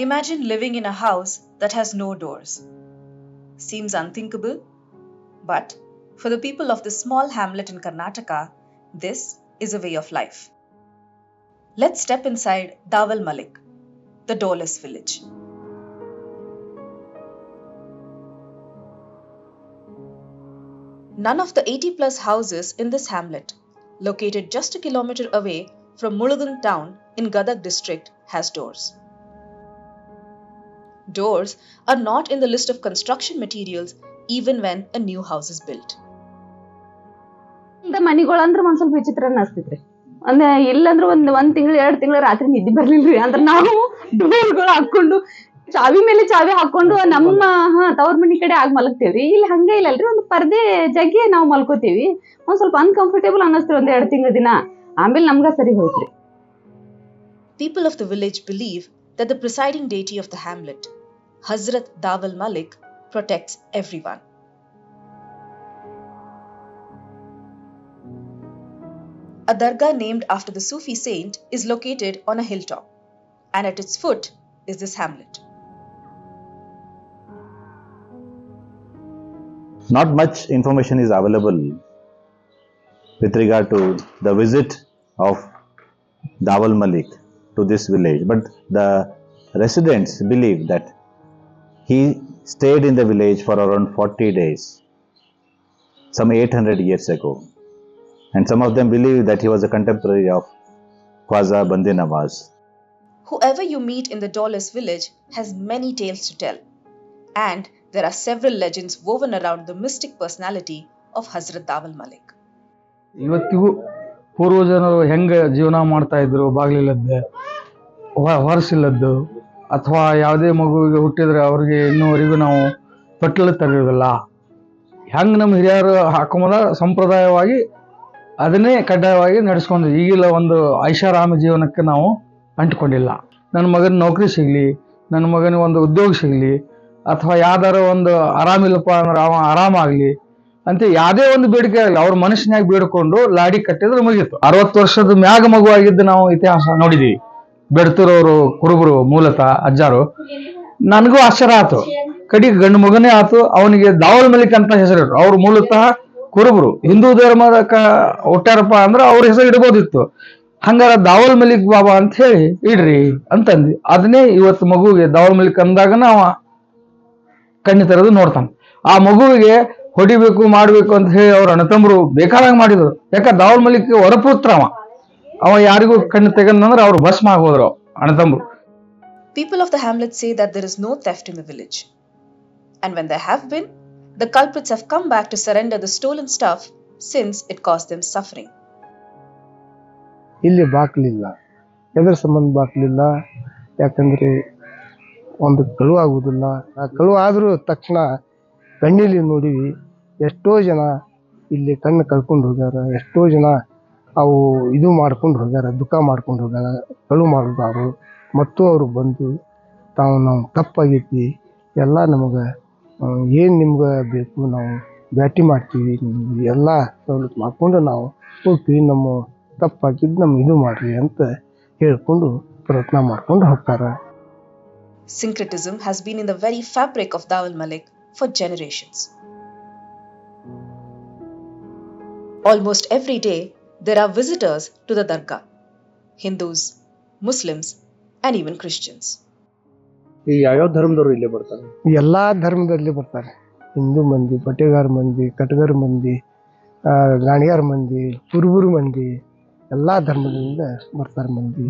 Imagine living in a house that has no doors. Seems unthinkable, but for the people of this small hamlet in Karnataka, this is a way of life. Let's step inside Dawal Malik, the doorless village. None of the 80 plus houses in this hamlet, located just a kilometer away from Mulugun town in Gadag district, has doors. Doors are not in the list of construction materials even when a new house is built. ಇಂದ ಮನಿಗಳು ಅಂದ್ರ ಒಂದ್ ಸ್ವಲ್ಪ ವಿಚಿತ್ರ ಅನಸ್ತೈತ್ರಿ. ಅಂದ್ರ ಇಲ್ಲಂದ್ರ ಒಂದ್ ಒಂದ್ ತಿಂಗಳು ಎರಡ್ ತಿಂಗಳು ರಾತ್ರಿ ನಿದ್ದೆ ಬರ್ಲಿಲ್ರಿ. ಅಂದ್ರ ನಾವು ಡೋರ್ಗಳು ಹಾಕೊಂಡು ಚಾವಿ ಮೇಲೆ ಚಾವಿ ಹಾಕೊಂಡು ನಮ್ಮ ಹಾ ತವ್ರ ಮನಿ ಕಡೆ ಆಗಿ ಮಲಗ್ತೇವ್ರಿ. ಇಲ್ಲಿ ಹಂಗೆ ಇಲ್ಲಲ್ರಿ. ಒಂದ್ ಪರ್ದೆ ಜಗ್ಗಿ ನಾವು ಮಲ್ಕೋತೀವಿ. ಒಂದ್ ಸ್ವಲ್ಪ ಅನ್ಕಂಫರ್ಟೇಬಲ್ ಅನ್ನಿಸ್ತ್ರಿ ಒಂದ್ ಎರಡ್ ತಿಂಗಳ ದಿನ. ಆಮೇಲೆ ನಮ್ಗ ಸರಿ ಹೋಯ್ತ್ರಿ. People of the village believe that the presiding deity of the hamlet, Hazrat Dawal Malik, protects everyone. A dargah named after the Sufi saint is located on a hilltop, and at its foot is this hamlet. not much information is available with regard to the visit of Dawal Malik to this village, but the residents believe that he stayed in the village for around 40 days, some 800 years ago. And some of them believe that he was a contemporary of Khwaja Bandi Nawaz. Whoever you meet in the doorless village has many tales to tell, and there are several legends woven around the mystic personality of Hazrat Dawal Malik. ಇವತ್ತಿಗೂ ಪೂರ್ವಜನರು ಹೆಂಗೆ ಜೀವನ ಮಾಡ್ತಾ ಇದ್ರು ಬಾಗಿಲಿಲ್ಲದ್ದು ಹೊರಸಿಲ್ಲದ್ದು ಅಥವಾ ಯಾವುದೇ ಮಗುವಿಗೆ ಹುಟ್ಟಿದ್ರೆ ಅವ್ರಿಗೆ ಇನ್ನೂವರೆಗೂ ನಾವು ತೊಟ್ಟಿಲು ತರೋದಿಲ್ಲ ಹೆಂಗೆ ನಮ್ಮ ಹಿರಿಯರು ಹಾಕೊಂಬದ ಸಂಪ್ರದಾಯವಾಗಿ ಅದನ್ನೇ ಕಡ್ಡಾಯವಾಗಿ ನಡೆಸ್ಕೊಂಡು ಈಗಿಲ್ಲ ಒಂದು ಐಷಾರಾಮ ಜೀವನಕ್ಕೆ ನಾವು ಅಂಟಿಕೊಂಡಿಲ್ಲ. ನನ್ನ ಮಗನ ನೌಕರಿ ಸಿಗಲಿ, ನನ್ನ ಮಗನಿಗೆ ಒಂದು ಉದ್ಯೋಗ ಸಿಗಲಿ, ಅಥವಾ ಯಾವ್ದಾರ ಒಂದು ಆರಾಮಿಲ್ಲಪ್ಪ ಅಂದ್ರೆ ಅವ ಆರಾಮಾಗಲಿ ಅಂತ ಯಾವುದೇ ಒಂದು ಬೇಡಿಕೆ ಆಗಲಿ ಅವ್ರ ಮನಸ್ಸಿನಾಗ ಬೇಡಿಕೊಂಡು ಲಾಡಿ ಕಟ್ಟಿದ್ರೆ ಮುಗೀತು. ಅರವತ್ತು ವರ್ಷದ ಮ್ಯಾಗ ಮಗುವಾಗಿದ್ದು ನಾವು ಇತಿಹಾಸ ನೋಡಿದೀವಿ. ಬೆಡ್ತೂರವರು ಕುರುಬರು, ಮೂಲತಃ, ಅಜ್ಜಾರು, ನನಗೂ ಆಶ್ಚರ್ಯ ಆಯ್ತು. ಕಡಿಗೆ ಗಂಡು ಮಗನೇ ಆತು, ಅವನಿಗೆ ದಾವಲ್ ಮಲಿಕ್ ಅಂತ ಹೆಸರಿಟ್ರು ಅವ್ರು ಮೂಲತಃ ಕುರುಬರು. ಹಿಂದೂ ಧರ್ಮದ ಕ ಹುಟ್ಟಾರಪ್ಪ ಅಂದ್ರೆ ಅವ್ರ ಹೆಸರು ಇಡ್ಬೋದಿತ್ತು. ಹಂಗಾರ ದಾವಲ್ ಮಲಿಕ್ ಬಾಬಾ ಅಂತ ಹೇಳಿ, ಇಡ್ರಿ ಅಂತಂದ್ವಿ. ಅದನ್ನೇ ಇವತ್ತು ಮಗುವಿಗೆ ದಾವಲ್ ಮಲಿಕ್ ಅಂದಾಗ ನಾವು ಕಣ್ಣು ತೆರೆದು ನೋಡ್ತಾನೆ ಆ ಮಗುವಿಗೆ ಹೊಡಿಬೇಕು, ಮಾಡ್ಬೇಕು ಅಂತ ಹೇಳಿ ಅವ್ರ ಅಣ್ಣತಮ್ಮರು ಬೇಕಾದಾಗ ಮಾಡಿದ್ರು. ಯಾಕ ದಾವಲ್ ಮಲಿಕ್ ವರಪುತ್ರ ಅವ ಯಾರಿಗೂ ಕಣ್ಣು ತೆಗಂದ್ರೆ ಅವ್ರು ಭಸ್ಮ ಆಗೋದ್ರು ಅಣ್ಣ ತಂಬು people of the hamlet say that there is no theft in the village and when the have been the culprits have come back to surrender the stolen stuff since it cause them suffering ಇಲ್ಲಿ ಬಾಕ್ಲಿಲ್ಲ. ಎದರ್ ಸಂಬಂಧ ಬಾಕ್ಲಿಲ್ಲ. ಯಾಕಂದ್ರೆ ಒಂದು ಕಳು ಆಗುವುದಿಲ್ಲ ಆ ಕಳು ಆದ್ರೂ ತಕ್ಷಣ ಕಣ್ಣಿಲಿ ನೋಡಿ ಎಷ್ಟೋ ಜನ ಇಲ್ಲಿ ಕಣ್ಣು ಕಳ್ಕೊಂಡು ಹೋಗ್ಯಾರ. ಎಷ್ಟೋ ಜನ ಅವು ಇದು ಮಾಡ್ಕೊಂಡು ಹೋಗ್ಯಾರ ದುಃಖ ಮಾಡ್ಕೊಂಡು ಹೋಗ್ಯಾರ ಕಳು ಮಾಡಿದಾರು ಮತ್ತು ಅವರು ಬಂದು ತಾವು ನಾವು ತಪ್ಪಾಗೈತಿ ಎಲ್ಲ ನಮಗೆ ಏನು ನಿಮ್ಗೆ ಬೇಕು ನಾವು ಬ್ಯಾಟಿ ಮಾಡ್ತೀವಿ. ನಿಮಗೆ ಎಲ್ಲ ಸವಲತ್ತು ಮಾಡಿಕೊಂಡು ನಾವು ಹೋಗ್ತೀವಿ. ನಮ್ಮ ತಪ್ಪಾಗಿದ್ದು ನಮ್ಗೆ ಇದು ಮಾಡ್ರಿ ಅಂತ ಹೇಳ್ಕೊಂಡು ಪ್ರಯತ್ನ ಮಾಡ್ಕೊಂಡು ಹೋಗ್ತಾರೆ. Syncretism has been in the very fabric of Dawal Malik for generations. Almost every day, there are visitors to the dargah Hindus, Muslims, and even Christians. ಈ ಯಾವ್ಯಾವ ಧರ್ಮದವ್ರು ಇಲ್ಲೇ ಬರ್ತಾರೆ? ಎಲ್ಲ ಧರ್ಮದಲ್ಲಿ ಬರ್ತಾರೆ. ಹಿಂದೂ ಮಂದಿ ಬಟ್ಟೆಗಾರ ಮಂದಿ ಕಟಗರ ಮಂದಿ ಗಾಣಿಗಾರ ಮಂದಿ ಕುರುಬರು ಮಂದಿ ಎಲ್ಲ ಧರ್ಮದಿಂದ ಬರ್ತಾರೆ ಮಂದಿ.